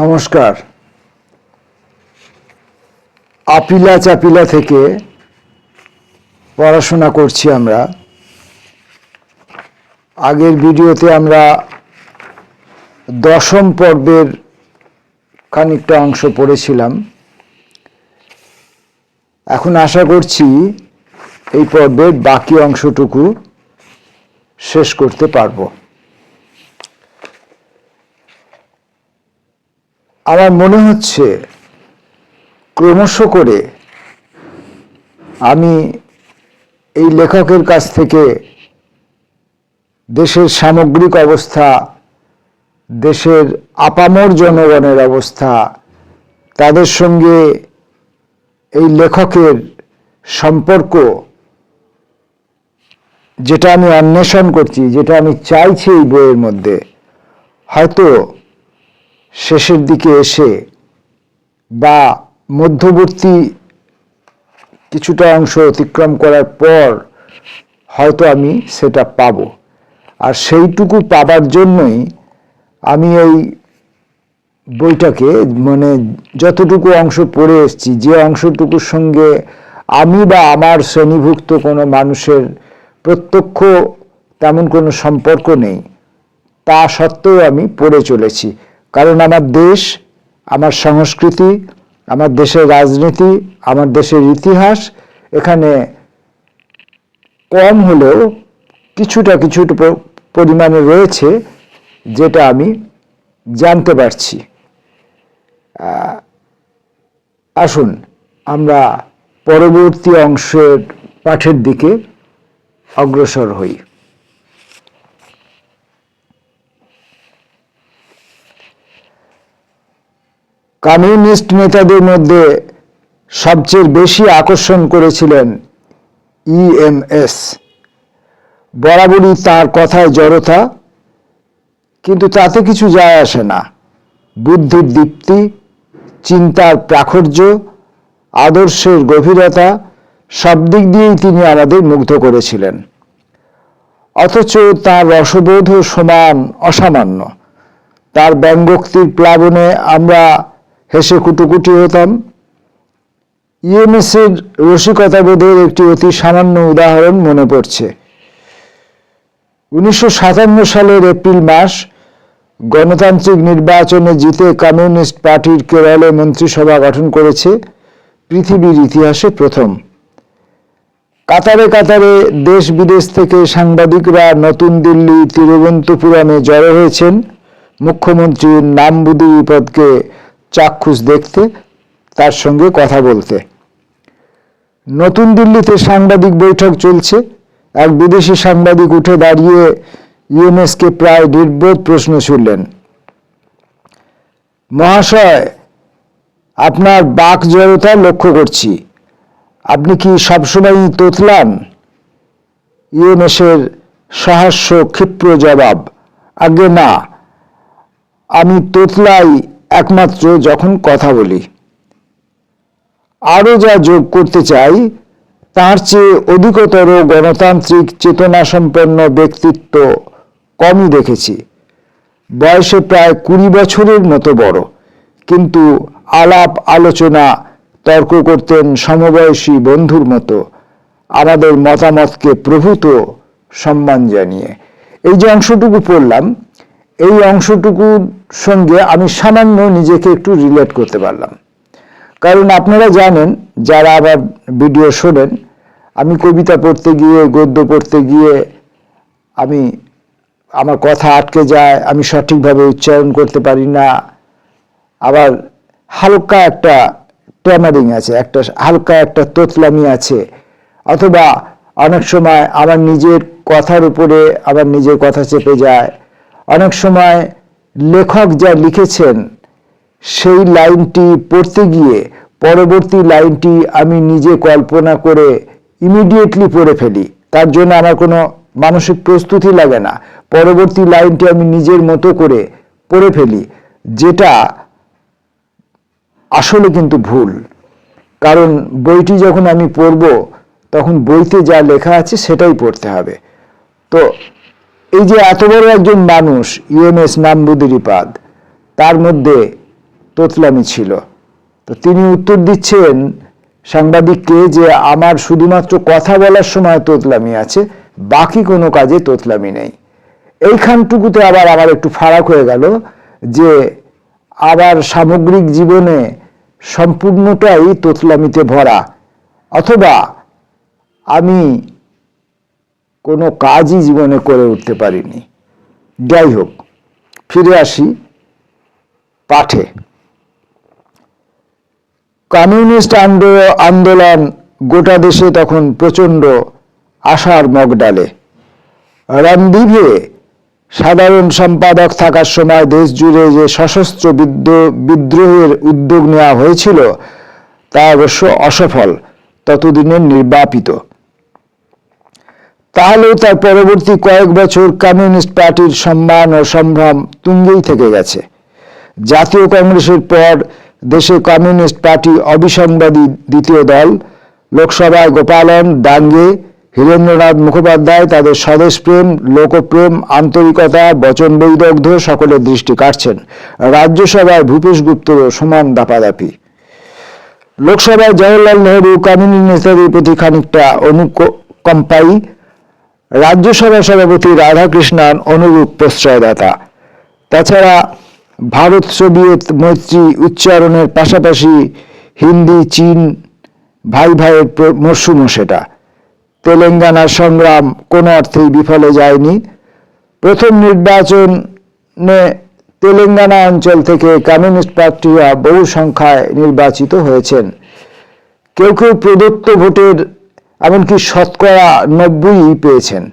নমস্কার। আপিলা চাপিলা থেকে পড়াশোনা করছি আমরা। আগের ভিডিওতে আমরা দশম পর্বের খানিকটা অংশ পড়েছিলাম। এখন আশা করছি এই পর্বের বাকি অংশটুকু শেষ করতে পারব। আমার মনে হচ্ছে ক্রমশ করে আমি এই লেখকের কাছ থেকে দেশের সামগ্রিক অবস্থা, দেশের আপামর জনগণের অবস্থা, তাদের সঙ্গে এই লেখকের সম্পর্ক, যেটা আমি অন্বেষণ করছি, যেটা আমি চাইছি এই বইয়ের মধ্যে, হয়তো শেষের দিকে এসে বা মধ্যবর্তী কিছুটা অংশ অতিক্রম করার পর হয়তো আমি সেটা পাব। আর সেইটুকু পাবার জন্যই আমি এই বইটাকে মানে যতটুকু অংশ পড়ে এসেছি, যে অংশটুকুর সঙ্গে আমি বা আমার শ্রেণীভুক্ত কোনো মানুষের প্রত্যক্ষ তেমন কোনো সম্পর্ক নেই, তা সত্ত্বেও আমি পড়ে চলেছি। কারণ আমার দেশ, আমার সংস্কৃতি, আমার দেশের রাজনীতি, আমার দেশের ইতিহাস এখানে কম হলেও কিছুটা কিছুটা পরিমাণে রয়েছে যেটা আমি জানতে পারছি। আসুন আমরা পরবর্তী অংশের পাঠের দিকে অগ্রসর হই। কমিউনিস্ট নেতাদের মধ্যে সবচেয়ে বেশি আকর্ষণ করেছিলেন ইএমএস বরাবরই তার কথায় জড়তা, কিন্তু তাতে কিছু যায় আসে না। বুদ্ধির দীপ্তি, চিন্তার প্রাখুর্য আদর্শের গভীরতা, সব দিক দিয়েই তিনি আমাদের মুগ্ধ করেছিলেন। অথচ তার রসবোধ সমান অসামান্য। তার ব্যঙ্গোক্তির প্লাবনে আমরা হেসে কুটুকুটি হতাম। ইএমএসের রসিকতাবোধের একটি অতি সামান্য উদাহরণ মনে পড়ছে। উনিশশো সাতান্ন সালের এপ্রিল মাস, গণতান্ত্রিক নির্বাচনে জিতে কমিউনিস্ট পার্টির কেরলে মন্ত্রিসভা গঠন করেছে পৃথিবীর ইতিহাসে প্রথম। কাতারে কাতারে দেশ বিদেশ থেকে সাংবাদিকরা নতুন দিল্লি তিরুবন্তপুরমে জড়ো হয়েছেন। মুখ্যমন্ত্রীর নাম বুদি বিপদকে চাক্ষুষ দেখতে, তার সঙ্গে কথা বলতে। নতুন দিল্লিতে সাংবাদিক বৈঠক চলছে। এক বিদেশি সাংবাদিক উঠে দাঁড়িয়ে ইউনেসকে প্রায় নির্বোধ প্রশ্ন ছুড়লেন। মহাশয়, আপনার বাক জড়তা লক্ষ্য করছি। আপনি কি সবসময় তোতলান? ইউনেসের সহাস্য ক্ষিপ্র জবাব আগে না। আমি তোতলাই একমাত্র যখন কথা বলি। আরও যা যোগ করতে চাই, তার চেয়ে অধিকতর গণতান্ত্রিক চেতনা সম্পন্ন ব্যক্তিত্ব কমই দেখেছি। বয়সে প্রায় কুড়ি বছরের মতো বড়, কিন্তু আলাপ, আলোচনা, তর্ক করতেন সমবয়সী বন্ধুর মতো। আমাদের মতামতকে প্রভূত সম্মান জানিয়ে। এই যে অংশটুকু পড়লাম এই অংশটুকুর সঙ্গে আমি সামান্য নিজেকে একটু রিলেট করতে পারলাম। কারণ আপনারা জানেন, যারা আবার ভিডিও শোনেন, আমি কবিতা পড়তে গিয়ে, গদ্য পড়তে গিয়ে, আমি, আমার কথা আটকে যায়, আমি সঠিকভাবে উচ্চারণ করতে পারি না। আবার হালকা একটা ট্যামারিং আছে, একটা হালকা একটা তোতলামি আছে। অথবা অনেক সময় আমার নিজের কথার উপরে আবার নিজের কথা চেপে যায়। অনেক সময় লেখক যা লিখেছেন, সেই লাইনটি পড়তে গিয়ে পরবর্তী লাইনটি আমি নিজে কল্পনা করে ইমিডিয়েটলি পড়ে ফেলি। তার জন্য আমার কোনো মানসিক প্রস্তুতি লাগে না। পরবর্তী লাইনটি আমি নিজের মতো করে পড়ে ফেলি, যেটা আসলে কিন্তু ভুল। কারণ বইটি যখন আমি পড়ব, তখন বইতে যা লেখা আছে সেটাই পড়তে হবে। তো এই যে এত বড় একজন মানুষ ইউএমএস নামবুদিরিপাদ তার মধ্যে তোতলামি ছিল। তো তিনি উত্তর দিচ্ছেন সাংবাদিককে যে আমার শুধুমাত্র কথা বলার সময় তোতলামি আছে, বাকি কোনো কাজে তোতলামি নেই। এইখানটুকুতে আবার আমার একটু ফারাক হয়ে গেল যে আবার সামগ্রিক জীবনে সম্পূর্ণটাই তোতলামিতে ভরা। অথবা আমি কোনো কাজই জীবনে করে উঠতে পারিনি। যাই হোক ফিরে আসি পাঠে। কমিউনিস্ট আন্দো- আন্দোলন গোটা দেশে তখন প্রচণ্ড আশার মগ ডালে। রণদীপে সাধারণ সম্পাদক থাকার সময় দেশ জুড়ে যে সশস্ত্র বিদ্রো- বিদ্রোহের উদ্যোগ নেওয়া হয়েছিল, তা অবশ্য অসফল ততদিনের নির্বাপিত। তাহলেও তার পরবর্তী কয়েক বছর কমিউনিস্ট পার্টির সম্মান ও সম্ভ্রম তুঙ্গেই থেকে গেছে। জাতীয় কংগ্রেসের পর দেশে কমিউনিস্ট পার্টি অবিসংবাদী দ্বিতীয় দল, লোকসভায় গোপালন ডাঙ্গে হীরেন্দ্রনাথ মুখোপাধ্যায় তাদের স্বদেশপ্রেম লোকপ্রেম, আন্তরিকতা, বচন বৈদগ্ধ সকলের দৃষ্টি কাটছেন রাজ্যসভায় ভূপেশ গুপ্তরও সমান দাপাদাপি। লোকসভায় জওয়াহরলাল নেহরু কমিউনিস্ট নেতাদের প্রতি খানিকটা অনুকম্পায়ী রাজ্যসভা সভাপতি রাধাকৃষ্ণান অনুরূপ প্রশ্রয়দাতা। তাছাড়া ভারত সোভিয়েত মৈত্রী উচ্চারণের পাশাপাশি হিন্দি, চীন ভাই ভাইয়ের প্র- মরশুম সেটা। তেলেঙ্গানার সংগ্রাম কোনো অর্থেই বিফলে যায়নি। প্রথম নির্বাচনে তেলেঙ্গানা অঞ্চল থেকে কমিউনিস্ট পার্টিরা বহু সংখ্যায় নির্বাচিত হয়েছেন। কেউ কেউ প্রদত্ত ভোটের এমনকি শতকরা নব্বই পেয়েছেন।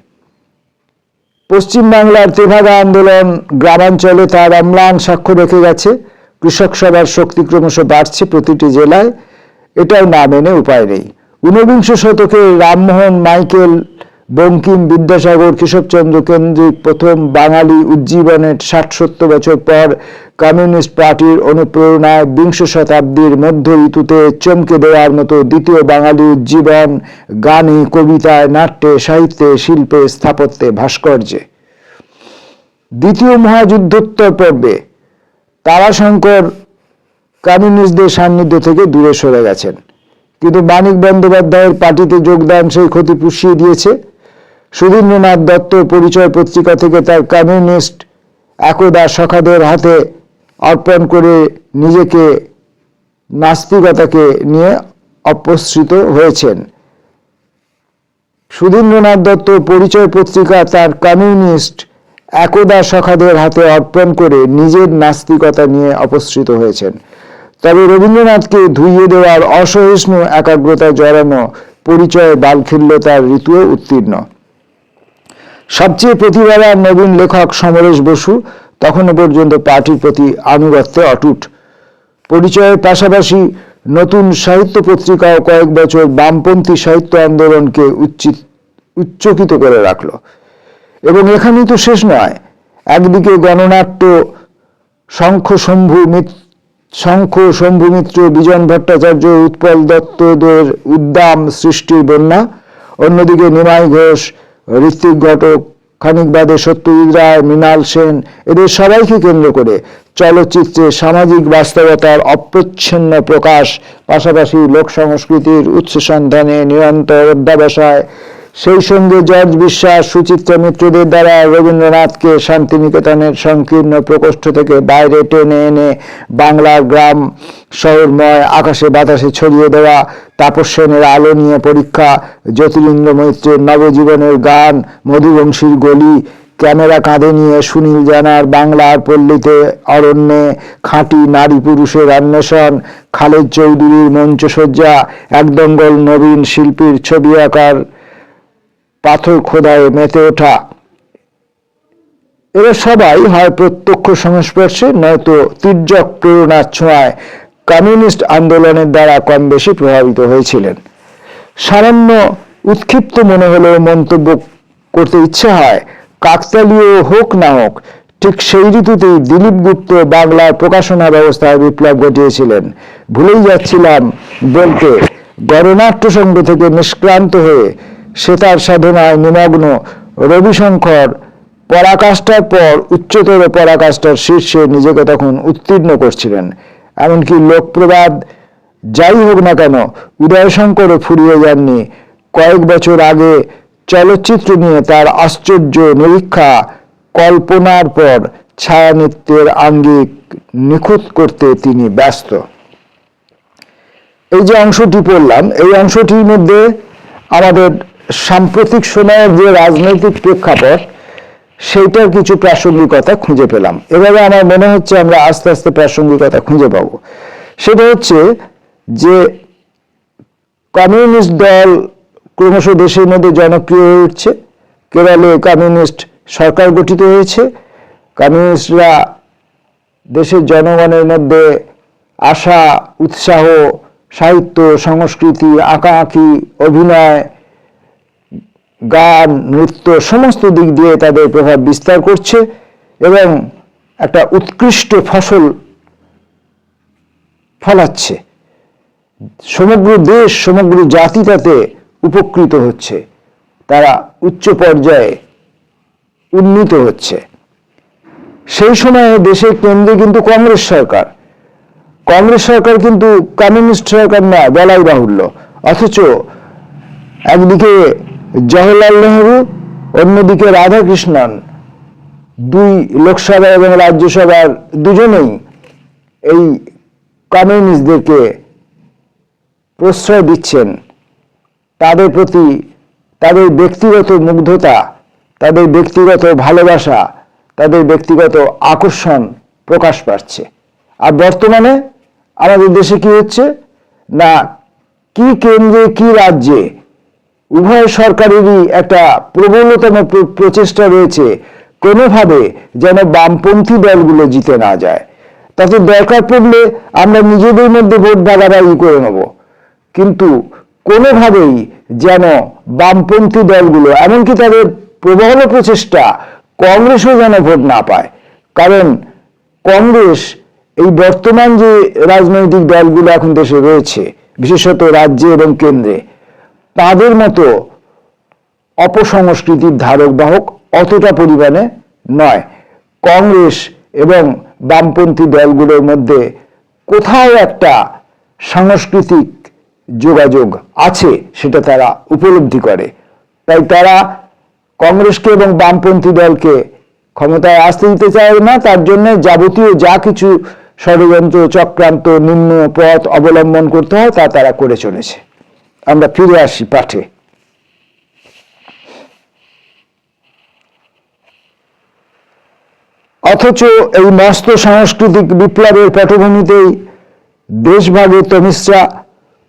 পশ্চিমবাংলার তেভাগা আন্দোলন গ্রামাঞ্চলে তার অম্লান সাক্ষ্য রেখে গেছে। কৃষক সভার শক্তি ক্রমশ বাড়ছে প্রতিটি জেলায়। এটাও না মেনে উপায় নেই। ঊনবিংশ শতকে রামমোহন মাইকেল, বঙ্কিম বিদ্যাসাগর, কেশবচন্দ্র কেন্দ্রিক প্রথম বাঙালি উজ্জীবনের ষাট সত্তর বছর পর কমিউনিস্ট পার্টির অনুপ্রেরণায় বিংশ শতাব্দীর মধ্য ঋতুতে চমকে দেওয়ার মতো দ্বিতীয় বাঙালি উজ্জীবন গানে, কবিতায়, নাট্যে, সাহিত্যে, শিল্পে স্থাপত্যে ভাস্কর্যে। দ্বিতীয় মহাযুদ্ধোত্তর পর্বে তারাশঙ্কর কমিউনিস্টদের সান্নিধ্য থেকে দূরে সরে গেছেন। কিন্তু মানিক বন্দ্যোপাধ্যায়ের পার্টিতে যোগদান সেই ক্ষতি পুষিয়ে দিয়েছে। সুধীন্দ্রনাথ দত্ত পরিচয় পত্রিকা থেকে তার কমিউনিস্ট একদা সখাদের হাতে অর্পণ করে নিজেকে নাস্তিকতাকে নিয়ে অপসৃত হয়েছেন। সুধীন্দ্রনাথ দত্ত পরিচয় পত্রিকা তার কমিউনিস্ট একদা সখাদের হাতে অর্পণ করে নিজের নাস্তিকতা নিয়ে অপসৃত হয়েছেন। তবে রবীন্দ্রনাথকে ধুইয়ে দেওয়ার অসহিষ্ণু একাগ্রতা জড়ানো পরিচয় বালখিল্যতার ঋতুও উত্তীর্ণ। সবচেয়ে প্রতিভাবান নবীন লেখক সমরেশ বসু তখনও পর্যন্ত পার্টির প্রতি আনুগত্যে অটুট। পরিচয়ের পাশাপাশি নতুন সাহিত্য পত্রিকাও কয়েক বছর বামপন্থী সাহিত্য আন্দোলনকে উচ্চিত, উচ্চকিত করে রাখল। এবং এখানেই তো শেষ নয়, একদিকে গণনাট্য, শঙ্খ শম্ভু শঙ্খ শম্ভু মিত্র, বিজন ভট্টাচার্য, উৎপল দত্তদের উদ্দাম সৃষ্টির বন্যা, অন্যদিকে নিমাই ঘোষ ঋত্বিক ঘটক, খানিক বাদে সত্যজিৎ রায় মৃণাল সেন, এদের সবাইকে কেন্দ্র করে চলচ্চিত্রে সামাজিক বাস্তবতার অপ্রচ্ছন্ন প্রকাশ, পাশাপাশি লোক সংস্কৃতির উৎস সন্ধানে নিরন্তর অধ্যাবসায় সেই সঙ্গে জর্জ বিশ্বাস, সুচিত্রা মিত্রদের দ্বারা রবীন্দ্রনাথকে শান্তিনিকেতনের সংকীর্ণ প্রকোষ্ঠ থেকে বাইরে টেনে এনে বাংলার গ্রাম শহরময় আকাশে বাতাসে ছড়িয়ে দেওয়া তাপস আলো নিয়ে পরীক্ষা। জ্যোতিরিন্দ্র মৈত্রের নবজীবনের গান, মধুবংশীর গলি, ক্যামেরা কাঁধে নিয়ে সুনীল জানার বাংলার পল্লীতে অরণ্যে খাঁটি নারী পুরুষের অন্বেষণ, খালেদ চৌধুরীর মঞ্চসজ্জা একদঙ্গল নবীন শিল্পীর ছবি আঁকার পাথর খোদায় মেতে ওঠা। এরা সবাই হয় প্রত্যক্ষ সংস্পর্শে, নয়তো তির্যক প্রেরণার ছোঁয়ায় কমিউনিস্ট আন্দোলনের দ্বারা কম বেশি প্রভাবিত হয়েছিলেন। সামান্য উৎক্ষিপ্ত মনে হলেও মন্তব্য করতে ইচ্ছে হয়, কাকতালীয় হোক না হোক, ঠিক সেই ঋতুতেই দিলীপ গুপ্ত বাংলার প্রকাশনা ব্যবস্থায় বিপ্লব ঘটিয়েছিলেন। ভুলেই যাচ্ছিলাম বলতে, গণনাট্য সংঘ থেকে নিষ্ক্রান্ত হয়ে সেতার সাধনায় নিমগ্ন রবিশঙ্কর পরাকাষ্ঠার পর উচ্চতর পরাকাষ্ঠার শীর্ষে নিজেকে তখন উত্তীর্ণ করছিলেন। এমনকি লোকপ্রবাদ যাই হোক না কেন, উদয়শঙ্করও ফুরিয়ে যাননি। কয়েক বছর আগে চলচ্চিত্র নিয়ে তার আশ্চর্য নিরীক্ষা কল্পনার পর ছায়ানৃত্যের আঙ্গিক নিখুঁত করতে তিনি ব্যস্ত। এই যে অংশটি পড়লাম, এই অংশটির মধ্যে আমাদের সাম্প্রতিক সময়ের যে রাজনৈতিক প্রেক্ষাপট, সেইটার কিছু প্রাসঙ্গিকতা খুঁজে পেলাম। এভাবে আমার মনে হচ্ছে আমরা আস্তে আস্তে প্রাসঙ্গিকতা খুঁজে পাবো। সেটা হচ্ছে যে কমিউনিস্ট দল ক্রমশ দেশের মধ্যে জনপ্রিয় হয়ে উঠছে। কেরলে কমিউনিস্ট সরকার গঠিত হয়েছে। কমিউনিস্টরা দেশের জনগণের মধ্যে আশা, উৎসাহ, সাহিত্য, সংস্কৃতি, আঁকাআঁকি, অভিনয় গান, নৃত্য, সমস্ত দিক দিয়ে তাদের প্রভাব বিস্তার করছে এবং একটা উৎকৃষ্ট ফসল ফলাচ্ছে। সমগ্র দেশ, সমগ্র জাতি তাতে উপকৃত হচ্ছে। তারা উচ্চ পর্যায়ে উন্নীত হচ্ছে। সেই সময়ে দেশের কেন্দ্রে কিন্তু কংগ্রেস সরকার। কংগ্রেস সরকার কিন্তু কমিউনিস্ট সরকার না বলাই বাহুল্য। অথচ একদিকে জওহরলাল নেহরু, অন্যদিকে রাধাকৃষ্ণন, দুই লোকসভা এবং রাজ্যসভার দুজনেই এই কমিউনিস্টদেরকে প্রশ্রয় দিচ্ছেন। তাদের প্রতি তাদের ব্যক্তিগত মুগ্ধতা, তাদের ব্যক্তিগত ভালোবাসা, তাদের ব্যক্তিগত আকর্ষণ প্রকাশ পাচ্ছে। আর বর্তমানে আমাদের দেশে কি হচ্ছে? না, কি কেন্দ্রে, কি রাজ্যে উভয় সরকারেরই একটা প্রবলতম প্রচেষ্টা রয়েছে কোনোভাবে যেন বামপন্থী দলগুলো জিতে না যায়। তাতে দরকার পড়লে আমরা নিজেদের মধ্যে ভোট ভাগাভাগি করে নেব। কিন্তু কোনোভাবেই যেন বামপন্থী দলগুলো, এমনকি তাদের প্রবল প্রচেষ্টা, কংগ্রেসও যেন ভোট না পায়। কারণ কংগ্রেস এই বর্তমান যে রাজনৈতিক দলগুলো এখন দেশে রয়েছে, বিশেষত রাজ্যে এবং কেন্দ্রে তাদের মতো অপসংস্কৃতির ধারক বাহক অতটা পরিমাণে নয়। কংগ্রেস এবং বামপন্থী দলগুলোর মধ্যে কোথাও একটা সাংস্কৃতিক যোগাযোগ আছে, সেটা তারা উপলব্ধি করে। তাই তারা কংগ্রেসকে এবং বামপন্থী দলকে ক্ষমতায় আসতে দিতে চায় না, তার জন্য যাবতীয় যা কিছু ষড়যন্ত্র, চক্রান্ত, নিম্ন পথ অবলম্বন করতে হয়, তা তারা করে চলেছে। আমরা ফিরে আসি পাঠে। অথচ এই মস্ত সাংস্কৃতিক বিপ্লবের পটভূমিতেই দেশভাগের তমিশ্রা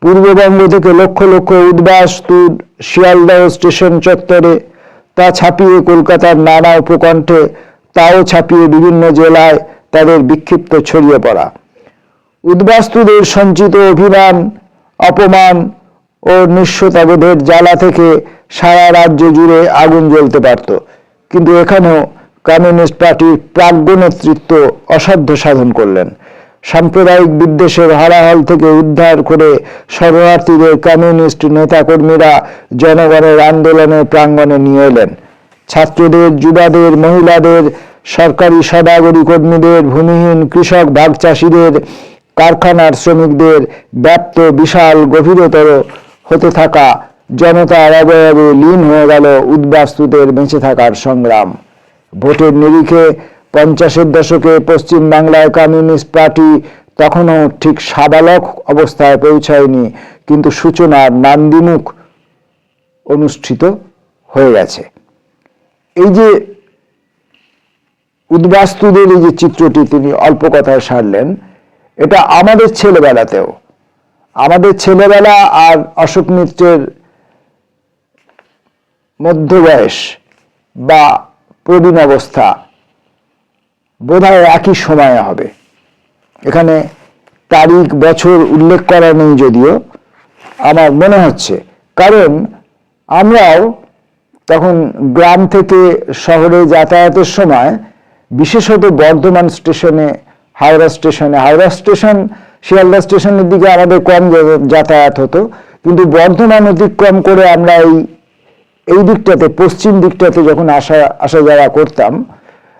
পূর্ববঙ্গ থেকে লক্ষ লক্ষ উদ্বাস্তু শিয়ালদহ স্টেশন চত্বরে তা ছাপিয়ে কলকাতার নানা উপকণ্ঠে তাও ছাপিয়ে বিভিন্ন জেলায় তাদের বিক্ষিপ্ত ছড়িয়ে পড়া। উদ্বাস্তুদের সঞ্চিত অভিমান, অপমান ও নিঃস্বতাবোধের জ্বালা থেকে সারা রাজ্য জুড়ে আগুন জ্বলতে পারত। কিন্তু এখানেও কমিউনিস্ট পার্টির প্রাজ্ঞ নেতৃত্ব অসাধ্য সাধন করলেন। সাম্প্রদায়িক বিদ্বেষের হারাহল থেকে উদ্ধার করে শরণার্থীদের কমিউনিস্ট নেতাকর্মীরা জনগণের আন্দোলনের প্রাঙ্গণে নিয়ে এলেন। ছাত্রদের, যুবাদের, মহিলাদের, সরকারি সদাগরী কর্মীদের, ভূমিহীন কৃষক ভাগ চাষীদের কারখানার শ্রমিকদের ব্যাপ্ত বিশাল গভীরতর হতে থাকা জনতার অবয়বে লীন হয়ে গেল উদ্বাস্তুদের বেঁচে থাকার সংগ্রাম। ভোটের নিরিখে পঞ্চাশের দশকে পশ্চিম বাংলায় কমিউনিস্ট পার্টি তখনও ঠিক সাবালক অবস্থায় পৌঁছায়নি, কিন্তু সূচনার নান্দিমুখ অনুষ্ঠিত হয়ে গেছে। এই যে উদ্বাস্তুদের এই যে চিত্রটি তিনি অল্প কথায় সারলেন, এটা আমাদের ছেলেবেলাতেও আমাদের ছেলেবেলা আর অশোক মিত্রের মধ্য বয়স বা প্রবীণ অবস্থা বোধহয় একই সময়ে হবে। এখানে তারিখ, বছর উল্লেখ করা নেই যদিও। আমার মনে হচ্ছে, কারণ আমরাও তখন গ্রাম থেকে শহরে যাতায়াতের সময় বিশেষত বর্ধমান স্টেশনে, হাওড়া স্টেশনে, হাওড়া স্টেশন শিয়ালদা স্টেশনের দিকে আমাদের কম যাতায়াত হতো, কিন্তু বর্ধমান অতিক্রম করে আমরা এই এই দিকটাতে, পশ্চিম দিকটাতে যখন আসা আসা যাওয়া করতাম,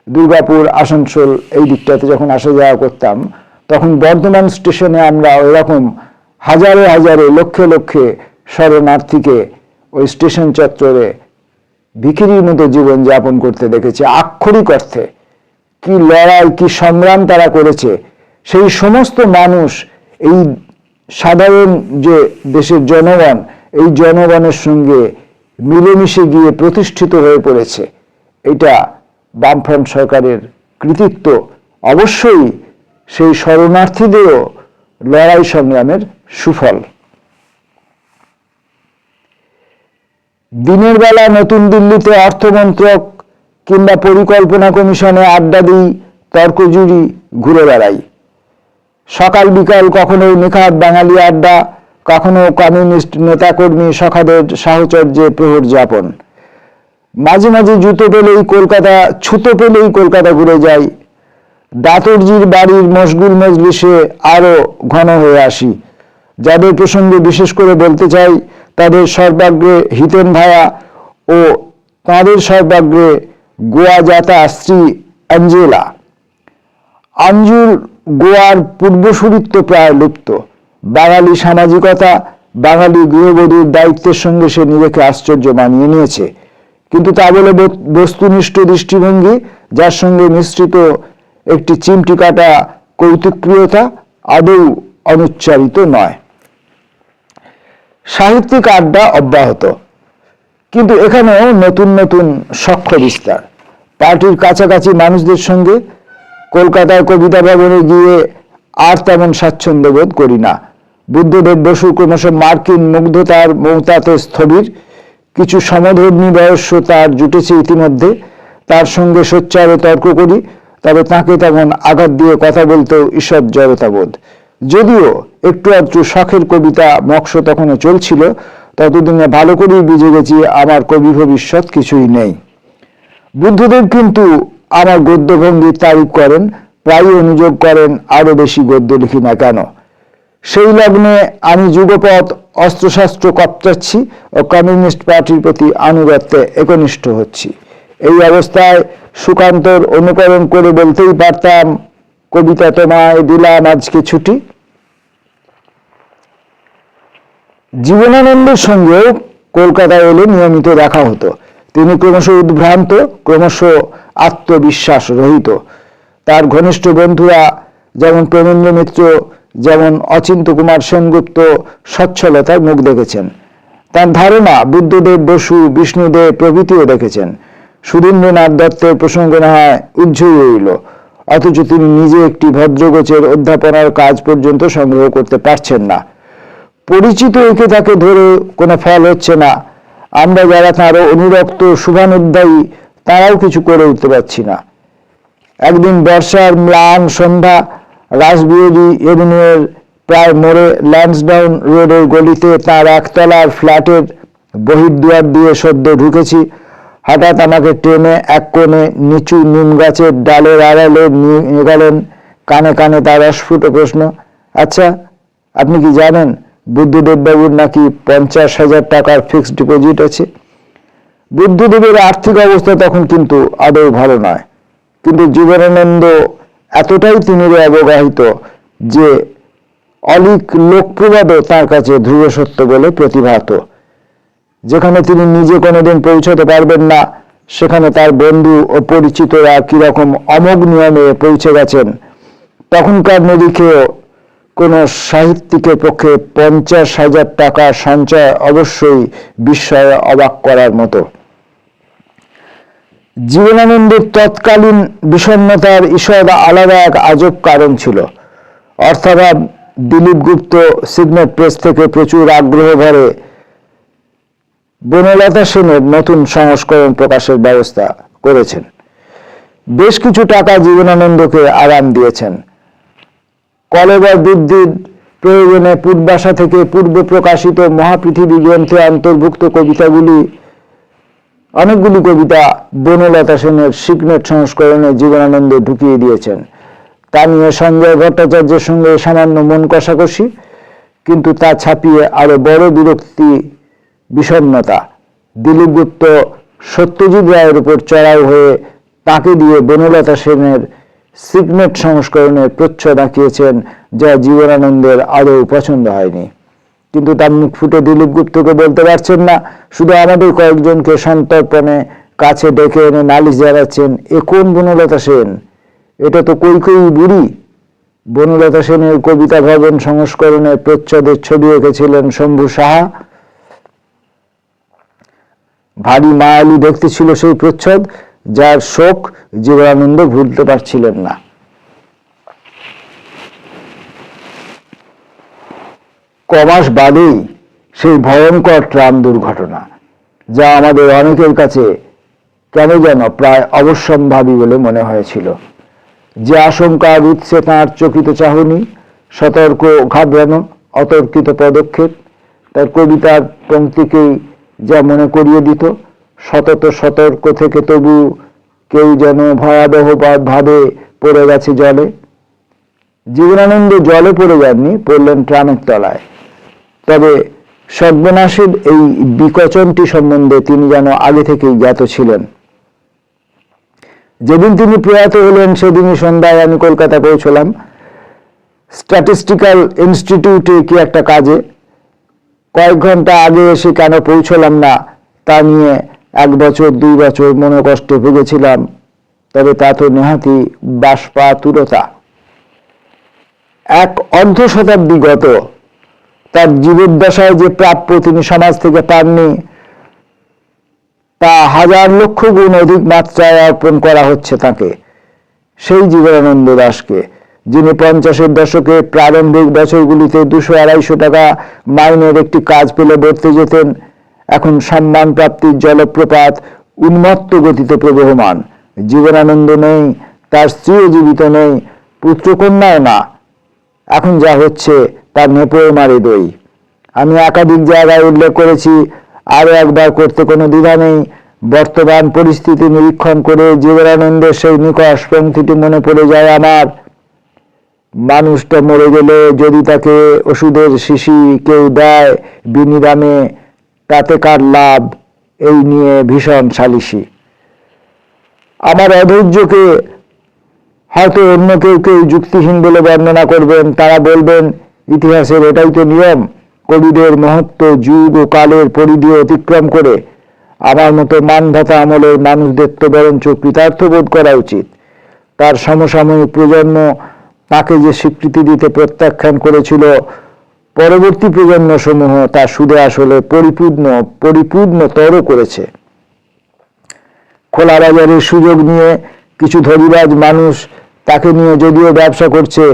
দুর্গাপুর, আসানসোল এই দিকটাতে যখন আসা যাওয়া করতাম, তখন বর্ধমান স্টেশনে আমরা ওইরকম হাজারে হাজারে, লক্ষে লক্ষে শরণার্থীকে ওই স্টেশন চত্বরে ভিখিরির মতো জীবন যাপন করতে দেখেছি। আক্ষরিক অর্থে কি লড়াই, কি সংগ্রাম তারা করেছে সেই সমস্ত মানুষ, এই সাধারণ যে দেশের জনগণ, এই জনগণের সঙ্গে মিলেমিশে গিয়ে প্রতিষ্ঠিত হয়ে পড়েছে। এটা বামফ্রন্ট সরকারের কৃতিত্ব। অবশ্যই সেই শরণার্থীদেরও লড়াই সংগ্রামের সুফল। দিনের বেলা নতুন দিল্লিতে অর্থমন্ত্রক কিংবা পরিকল্পনা কমিশনে আড্ডা দিই তর্ক জুড়ি ঘুরে বেড়াই সকাল বিকাল কখনো নিখাত বাঙালি আড্ডা, কখনো কমিউনিস্ট নেতাকর্মী সখাদের সাহচর্যে প্রহর যাপন। মাঝে মাঝে জুতো পেলেই কলকাতা, ছুতো পেলেই কলকাতা ঘুরে যাই। দাতরজির বাড়ির মশগুল মজলিসে আরও ঘন হয়ে আসি। যাদের প্রসঙ্গে বিশেষ করে বলতে চাই, তাদের সর্বাগ্রে হিতেন ভায়া ও তাঁদের সর্বাগ্রে গোয়া যাতা স্ত্রী অ্যাঞ্জেলা। আঞ্জুর গোয়ার পূর্বসূরিত্ব প্রায় লুপ্ত। বাঙালি সামাজিকতা, বাঙালি গৃহবধূর দায়িত্বের সঙ্গে সে নিজেকে আশ্চর্য মানিয়ে নিয়েছে। কিন্তু তা বলে বস্তুনিষ্ঠ দৃষ্টিভঙ্গি, যার সঙ্গে মিশ্রিত একটি চিমটি কাটা কৌতুকপ্রিয়তা আদৌ অনুচ্চারিত নয়। সাহিত্যিক আড্ডা অব্যাহত। কিন্তু এখানেও নতুন নতুন সখ্য বিস্তার। পার্টির কাছাকাছি মানুষদের সঙ্গে কলকাতার কবিতা ভবনে গিয়ে আর তেমন স্বাচ্ছন্দ্য বোধ করি না। বুদ্ধদেব বসু ক্রমশ মার্কিন মুগ্ধতার মৌতাতে স্থবির। কিছু সমধর্মী বয়স্য তার জুটেছে ইতিমধ্যে। তার সঙ্গে সোচ্চারে তর্ক করি, তবে তাকে তেমন আঘাত দিয়ে কথা বলতেও ঈষৎ জড়তাবোধ যদিও একটু একটু শখের কবিতা মক্স তখনও চলছিল, ততদিনে ভালো করেই বুঝে গেছি আমার কবি ভবিষ্যৎ কিছুই নেই। বুদ্ধদেব কিন্তু আমার গদ্যভঙ্গির তারিফ করেন, প্রায় অনুযোগ করেন আরও বেশি গদ্য লিখি না কেন? সেই লগ্নে আমি যুগপথ অস্ত্রশস্ত্র কপচাচ্ছি ও কমিউনিস্ট পার্টির প্রতি আনুগত্যে একনিষ্ঠ হচ্ছি। এই অবস্থায় সুকান্তর অনুকরণ করে বলতেই পারতাম, কবিতা তোমায় দিলাম আজকে ছুটি। জীবনানন্দের সঙ্গেও কলকাতায় এলে নিয়মিত দেখা হতো। তিনি ক্রমশ উদ্ভ্রান্ত, ক্রমশ আত্মবিশ্বাস রহিত। তার ঘনিষ্ঠ বন্ধুরা যেমন প্রেমেন্দ্র মিত্র, যেমন অচিন্ত কুমার সেনগুপ্ত সচ্ছলতার মুখ দেখেছেন। তার ধারণা বুদ্ধদেব বসু, বিষ্ণুদেব প্রভৃতিও দেখেছেন। সুধীন্দ্রনাথ দত্তের প্রসঙ্গ না হয় উজ্জ্বল রইল। অথচ তিনি নিজে একটি ভদ্রগোচের অধ্যাপনার কাজ পর্যন্ত সংগ্রহ করতে পারছেন না। পরিচিত একে তাকে ধরে কোনো ফল হচ্ছে না। আমরা যারা তাঁরও অনুরক্ত শুভানুদ্দায়ী তারাও কিছু করে উঠতে পারছি না। একদিন বর্ষার ম্লান সন্ধ্যা রাসবিহারী এভিনিউয়ের প্রায় মোড়ে ল্যান্সডাউন রোডের গলিতে তার একতলার ফ্ল্যাটের বহির্দুয়ার দিয়ে সদ্য ঢুকেছি। হঠাৎ আমাকে টেনে এক কোণে নিচু নিম গাছের ডালের আড়ালে নিয়ে গেলেন কানে কানে তার অস্ফুট প্রশ্ন আচ্ছা আপনি কি জানেন বুদ্ধদেব বাবুর নাকি পঞ্চাশ হাজার টাকার ফিক্সড ডিপোজিট আছে। বুদ্ধদেবের আর্থিক অবস্থা তখন কিন্তু আদৌ ভালো নয়। কিন্তু জীবনানন্দ এতটাই তিনি অবগাহিত যে অলিক লোকপ্রবাদও তার কাছে ধ্রুব সত্য বলে প্রতিভাত। যেখানে তিনি নিজে কোনোদিন পৌঁছতে পারবেন না, সেখানে তার বন্ধু ও পরিচিতরা কীরকম অমোঘ নিয়মে পৌঁছে গেছেন। তখনকার নিরিখেও কোনো সাহিত্যিকের পক্ষে পঞ্চাশ হাজার টাকা সঞ্চয় অবশ্যই বিস্ময়ে অবাক করার মতো। জীবনানন্দের তৎকালীন বিষণ্ণতার ঈশ্বর আলাদা এক আজব কারণ ছিল। অর্থাভাব দিলীপ গুপ্ত সিগনেট প্রেস থেকে প্রচুর আগ্রহ ভরে বনলতা সেনের নতুন সংস্করণ প্রকাশের ব্যবস্থা করেছেন। বেশ কিছু টাকা জীবনানন্দকে আরাম দিয়েছেন। কলেবর বৃদ্ধির প্রয়োজনে পূর্বাশা থেকে পূর্ব প্রকাশিত মহাপৃথিবী গ্রন্থে অন্তর্ভুক্ত কবিতাগুলি, অনেকগুলি কবিতা বনলতা সেনের সিগনেট সংস্করণে জীবনানন্দে ঢুকিয়ে দিয়েছেন। তা নিয়ে সঞ্জয় ভট্টাচার্যের সঙ্গে সামান্য মন কষাকষি, কিন্তু তা ছাপিয়ে আরও বড় বিরক্তি, বিষণ্ণতা। দিলীপ গুপ্ত সত্যজিৎ রায়ের উপর চড়াও হয়ে তাকে দিয়ে বনলতা সেনের সিগনেট সংস্করণের প্রচ্ছদ আঁকিয়েছেন যা জীবনানন্দের আদৌ পছন্দ হয়নি। কিন্তু তার মুখ ফুটে দিলীপ গুপ্তকে বলতে পারছেন না, শুধু আমাদের কয়েকজনকে সন্তর্পণে কাছে ডেকে এনে নালিশ জানাচ্ছেন, এ কোন বনলতা সেন? এটা তো কই কই বুড়ি। বনলতা সেনের কবিতা ভবন সংস্করণের প্রচ্ছদের ছবি এঁকেছিলেন শম্ভু সাহা। ভারী মায়ালু দেখতে ছিল সেই প্রচ্ছদ। যার শোক জীবনানন্দ ভুলতে পারছিলেন না। কমাস বাদেই সেই ভয়ঙ্কর ট্রাম দুর্ঘটনা, যা আমাদের অনেকের কাছে কেন যেন প্রায় অবশ্যম্ভাবী বলে মনে হয়েছিল, যে আশঙ্কা উৎসে তাঁর চকিত চাহনি, সতর্ক ঘাবড়ানো, অতর্কিত পদক্ষেপ, তার কবিতার পঙ্ক্তিকেই যা মনে করিয়ে দিত সতত সতর্ক থেকে তবু কেউ যেন ভয়াবহ ভাবে পড়ে গেছে জলে। জীবনানন্দ জলে পড়ে যাননি, পড়লেন ট্রামের তলায় তবে সর্বনাশের এই বিকচনটি সম্বন্ধে তিনি যেন আগে থেকেই জ্ঞাত ছিলেন। যেদিন তিনি প্রয়াত হলেন, সেদিনই সন্ধ্যায় আমি কলকাতা পৌঁছলাম। স্ট্যাটিস্টিক্যাল ইনস্টিটিউটে কি একটা কাজে। কয়েক ঘণ্টা আগে এসে কেন পৌঁছলাম না, তা নিয়ে এক বছর, দুই বছর মনে কষ্টে ভুগেছিলাম, তবে তা তো নেহাতি বাষ্পা তুরতা এক অর্ধ শতাব্দী গত, তার জীবদ্দশায় যে প্রাপ্য তিনি সমাজ থেকে পাননি, তা হাজার লক্ষ গুণ অধিক মাত্রায় অর্পণ করা হচ্ছে তাকে, সেই জীবনানন্দ দাসকে, যিনি পঞ্চাশের দশকে প্রারম্ভিক বছরগুলিতে দুশো আড়াইশো টাকা মাইনের একটি কাজ পেলে বর্তে যেতেন এখন সম্মান প্রাপ্তির জলপ্রপাত উন্মত্ত গতিতে প্রবহমান। জীবনানন্দ নেই, তার স্ত্রীও জীবিত নেই, পুত্রকন্যাও না। এখন যা হচ্ছে তার নেপোয় মারে দই। আমি একাধিক জায়গায় উল্লেখ করেছি, আরও একবার করতে কোনো দ্বিধা নেই। বর্তমান পরিস্থিতি নিরীক্ষণ করে জীবনানন্দের সেই নিকষ পঙ্ক্তিটি মনে পড়ে যায় আমার। মানুষটা মরে গেলে যদি তাকে ওষুধের শিশি কেউ দেয় বিনিরামে তাতে কার লাভ? এই নিয়ে ভীষণ সালিসি আমার অধৈর্যকে হয়তো অন্য কেউ কেউ যুক্তিহীন বলে বর্ণনা করবেন। তারা বলবেন, ইতিহাসের এটাই তো নিয়ম। কবিদের মহত্ব যুগ ও কালের পরিধি অতিক্রম করে আমার মতো মানভাতা আমলের মানুষদের তো বরঞ্চ কৃতার্থ বোধ করা উচিত। তার সমসাময়িক প্রজন্ম তাকে যে স্বীকৃতি দিতে প্রত্যাখ্যান করেছিল পরবর্তী প্রজন্ম সমূহ তা সুদে আসলে পরিপূর্ণ পরিপূর্ণ পরিপূর্ণতর করেছে। খোলা বাজারের সুযোগ নিয়ে কিছু ধরিবাজ মানুষ তাকে নিয়ে যদিও ব্যবসা করছে,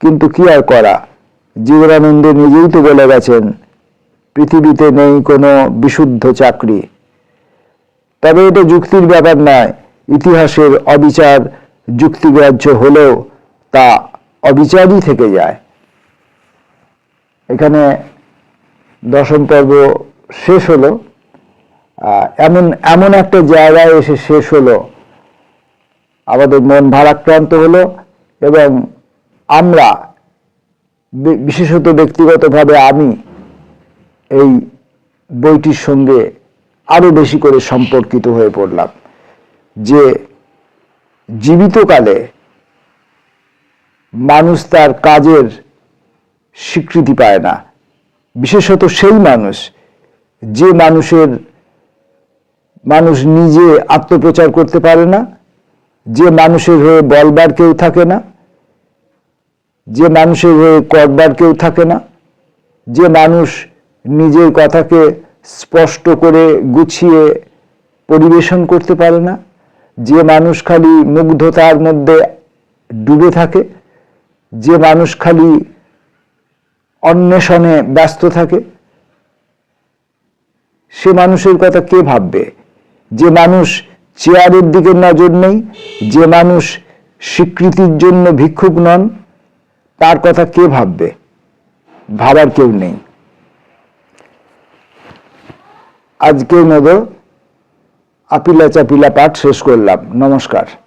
কিন্তু কি আর করা? জীবনানন্দ নিজেই তো বলে গেছেন, পৃথিবীতে নেই কোনো বিশুদ্ধ চাকরি। তবে এটা যুক্তির ব্যাপার নয়, ইতিহাসের অবিচার যুক্তিগ্রাহ্য হলেও তা অবিচারই থেকে যায়। এখানে দশম পর্ব শেষ হলো। এমন এমন একটা জায়গায় এসে শেষ হলো। আমাদের মন ভারাক্রান্ত হলো এবং আমরা বিশেষত ব্যক্তিগতভাবে আমি এই বইটির সঙ্গে আরও বেশি করে সম্পর্কিত হয়ে পড়লাম যে জীবিতকালে মানুষ তার কাজের স্বীকৃতি পায় না। বিশেষত সেই মানুষ, যে মানুষের, মানুষ নিজে আত্মপ্রচার করতে পারে না, যে মানুষের হয়ে বলবার কেউ থাকে না, যে মানুষের হয়ে করবার কেউ থাকে না, যে মানুষ নিজের কথাকে স্পষ্ট করে গুছিয়ে পরিবেশন করতে পারে না, যে মানুষ খালি মুগ্ধতার মধ্যে ডুবে থাকে, যে মানুষ খালি অন্বেষণে ব্যস্ত থাকে। সে মানুষের কথা কে ভাববে? যে মানুষ চেয়ারের দিকে নজর নেই, যে মানুষ স্বীকৃতির জন্য ভিক্ষুক নন, তার কথা কে ভাববে? ভাবার কেউ নেই। আজকে নেব আপিলা চাপিলা পাঠ শেষ করলাম। নমস্কার।